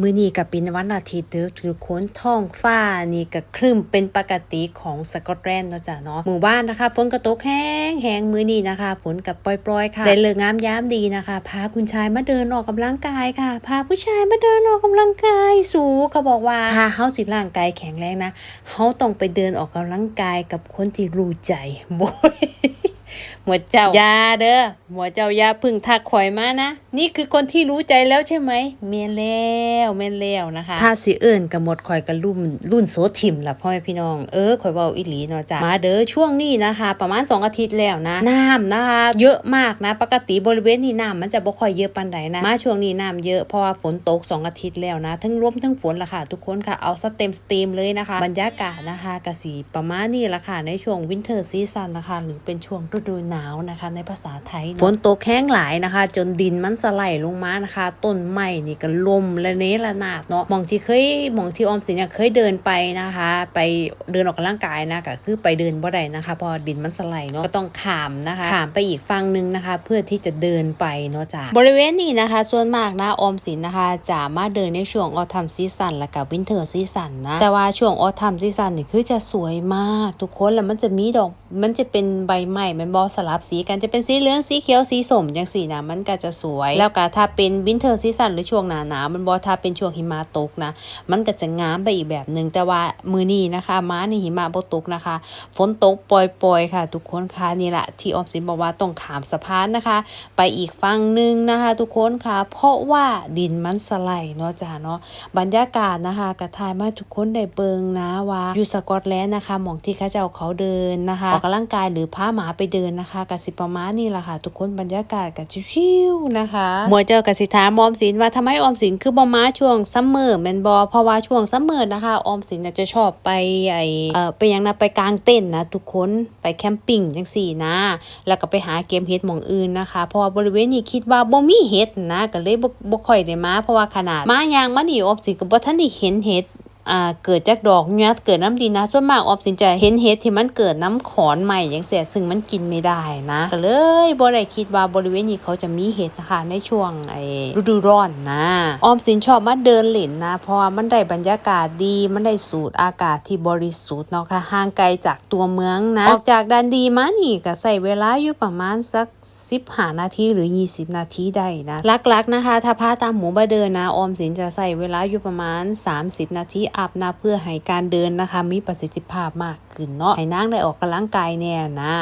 มื้อนี้ก็เป็นวันอาทิตย์เด้อทุกคนท้องฟ้านี่ก็ครึ้มเป็นปกติของสกอตแลนด์เนาะจ้ะเนาะหมู่บ้านนะคะฝนก็ตกแห้งแห้งมื้อนี้นะคะฝนก็ปล่อยๆค่ะได้เลิกงามยามดีนะคะ พาคุณชายมาเดินออกกำลังกายค่ะ พาผู้ชายมาเดินออกกำลังกายสูเขาบอกว่าถ้าเฮาสิร่างกายแข็งแรงนะเฮาต้องไปเดินออกกำลังกายกับคนที่รู้ใจโว้ย หมวดเจ้าอยาเด้อหมวดเจ้าอยาพึ่งทักข่อยมานะ นี่คือคนที่รู้ใจแล้วใช่ไหมเมนแล้วเมนแล้วนะคะ ถ้าสิเอิ้นกับหมดข่อยกับรุ่นรุ่นโซทิมล่ะพ่อแม่พี่น้องเออข่อยเว้าอีหลีเนาะจ้ะมาเด้อช่วงนี้นะคะ ประมาณ 2 อาทิตย์แล้วนะน้ำนะคะ เยอะมากนะ ปกติบริเวณนี้น้ำมันจะบ่ค่อยเยอะปานใดนะ มาช่วงนี้น้ำเยอะเพราะว่าฝนตก 2 อาทิตย์แล้วนะทั้งลมทั้งฝนล่ะค่ะ ทุกคนค่ะเอาสเต็มสตรีมเลยนะคะ บรรยากาศนะคะกสีประมาณนี้ละค่ะในช่วงวินเทอร์ซีซันนะคะ หรือเป็นช่วงฤดูหนาวนะคะ ในภาษาไทยฝนตกแห้งหลายนะคะ จนดินมันสไลด์ลงมานะคะ ต้นไม้นี่ก็ลมและเนระนาดเนาะมองที่เคยมองที่ออมสินเนี่ยเคยเดินไปนะคะ ไปเดินออกกำลังกายนะก็คือไปเดินบ่ได้นะคะ พอดินมันสไลด์เนาะก็ต้องขามนะคะขามไปอีกฝั่งหนึงนะคะ เพื่อที่จะเดินไปเนาะจ้ะบริเวณนี้นะคะ ส่วนมากนะออมสินนะคะจะมาเดินในช่วงออทัมซีซันและกับวินเทอร์ซีซันนะแต่ว่าช่วงออทัมซีซันนี่คือจะสวยมาก ทุกคนแล้วมันจะมีดอกมันจะเป็นใบไม้มันบอสลับสีกันจะเป็นสีเหลืองสีเขียวสีส้มจังสีนะมันก็จะสวย แล้วก็ถ้าเป็นวินเทอร์ซีซันหรือช่วงหนาหนาวมันบอถ้าเป็นช่วงหิมะตกนะ มันก็จะงามไปอีกแบบหนึ่งแต่ว่ามือนี้นะคะม้าในหิมะบตกนะคะ ฝนตกปล่อยๆ ค่ะ ทุกคนค่ะนี่แหละที่ออมสินบอกว่าต้องขามสะพานนะคะ ไปอีกฝั่งหนึ่งนะคะ ทุกคนค่ะ เพราะว่าดินมันสไลด์เนาะจ้าเนาะบรรยากาศนะคะกระทายมาทุกคนได้เบิงนะว่าอยู่สกอตแลนด์นะคะหมองที่เขาเจ้าเขาเดินนะคะออกกำลังกายหรือพาหมาไปเดินนะคะกสิประมาณนี่แหละค่ะ ทุกคนบรรยากาศกับชิวๆนะคะหมวยเจอกสิถามอมสินว่าทำไมออมสินคือบ่มาช่วงซัมเมอร์แมนบอเพราะว่าช่วงซัมเมอร์นะคะ ออมสินจะชอบไปไอเอ่อไปยังนะไปกลางเต้นนะทุกคนไปแคมปิ้งจังสี่นะ แล้วก็ไปหาเกมเฮดหมองอื่นนะคะ เพราะว่าบริเวณนี้คิดว่าบ่มีเฮดนะก็เลยบ่บ่ค่อยได้มาเพราะว่าขนาดมายางมานี่ออมสินก็บ่ทันได้เห็นเฮด อ่าเกิดจากดอกยัดเกิดน้ำดีนะส่วนมากออมสินจะเห็นเห็ดที่มันเกิดน้ำขอนใหม่อย่างเสียซึ่งมันกินไม่ได้นะก็เลยบ่ได้คิดว่าบริเวณนี้เขาจะมีเห็ดนะคะในช่วงไอ้ฤดูร้อนนะออมสินชอบมาเดินเล่นนะเพราะว่ามันได้บรรยากาศดีมันได้สูดอากาศที่บริสุทธิ์เนาะค่ะห่างไกลจากตัวเมืองนะออกจากดันดีมานี่ก็ใส่เวลาอยู่ประมาณสัก15นาทีหรือ 20 นาทีได้นะลักๆนะคะ ถ้าพาตามหมูบาเดินนะออมสินจะใส่เวลาอยู่ประมาณ 30 นาทีอัพนะเพื่อให้การเดินนะคะ มีประสิทธิภาพมากขึ้นเนาะให้นางได้ออกกำลังกายเนี่ยนะ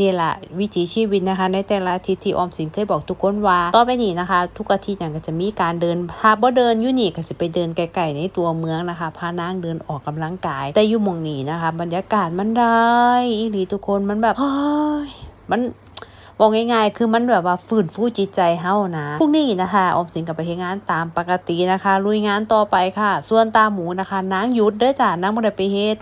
นี่แหละวิถีชีวิตนะคะ ในแต่ละอาทิตย์ที่ออมสินเคยบอกทุกคนว่าต่อไปนี้นะคะ ทุกอาทิตย์อย่างก็จะมีการเดินถ้าบ่เดินยูนี่ก็จะไปเดินไกลๆในตัวเมืองนะคะ พานางเดินออกกำลังกาย แต่อยู่มองนี้นะคะ บรรยากาศมันได้อีหลีทุกคนมันแบบเฮ้ยมัน บอกง่ายๆ คือมันแบบว่าฟื้นฟูจิตใจเฮานะพรุ่งนี้นะคะออมสินกับไปเฮ็ดงานตามปกตินะคะลุยงานต่อไปค่ะ ส่วนตาหมูนะคะนางยุดเด้อจ้านางบ่ได้ไปเฮ็ด